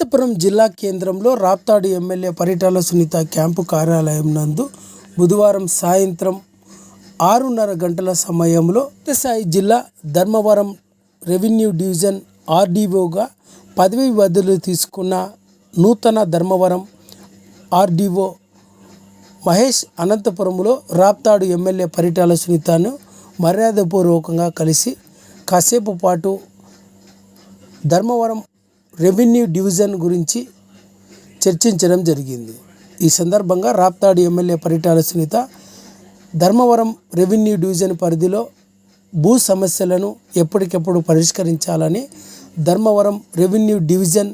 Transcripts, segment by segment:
అనంతపురం జిల్లా కేంద్రంలో Raptadu MLA Paritala Sunitha camp కార్యాలయం నందు బుధవారం సాయంత్రం ఆరున్నర గంటల సమయంలో సత్యసాయి జిల్లా ధర్మవరం రెవెన్యూ డివిజన్ ఆర్డీఓగా పదవి బదులు తీసుకున్న నూతన ధర్మవరం ఆర్డీఓ మహేష్ అనంతపురంలో రాప్తాడు ఎమ్మెల్యే పరిటాల సునీతను మర్యాదపూర్వకంగా కలిసి కాసేపు పాటు ధర్మవరం రెవెన్యూ డివిజన్ గురించి చర్చించడం జరిగింది. ఈ సందర్భంగా Raptadu MLA Paritala Sunitha Dharmavaram revenue division పరిధిలో భూ సమస్యలను ఎప్పటికెప్పుడు పరిష్కరించాలని ధర్మవరం రెవెన్యూ డివిజన్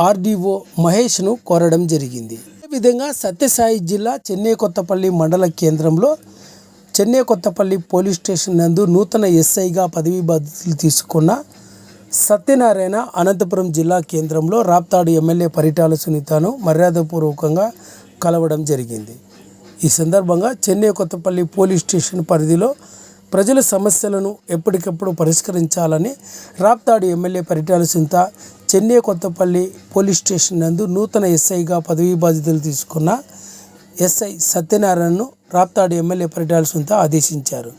ఆర్డీఓ మహేష్ను కోరడం జరిగింది. అదేవిధంగా సత్యసాయి జిల్లా చెన్నై కొత్తపల్లి మండల కేంద్రంలో చెన్నై కొత్తపల్లి పోలీస్ స్టేషన్ నందు నూతన ఎస్ఐగా పదవీ బాధ్యతలు తీసుకున్న సత్యనారాయణ అనంతపురం జిల్లా కేంద్రంలో రాప్తాడు ఎమ్మెల్యే పరిటాల సునీతను మర్యాదపూర్వకంగా కలవడం జరిగింది. ఈ సందర్భంగా చెన్నై కొత్తపల్లి పోలీస్ స్టేషన్ పరిధిలో ప్రజల సమస్యలను ఎప్పటికప్పుడు పరిష్కరించాలని Raptadu MLA Paritala Sunitha Chennai Kothapalli police station నందు నూతన ఎస్ఐగా పదవీ బాధ్యతలు తీసుకున్న ఎస్ఐ సత్యనారాయణను రాప్తాడు ఎమ్మెల్యే పరిటాల సునీత ఆదేశించారు.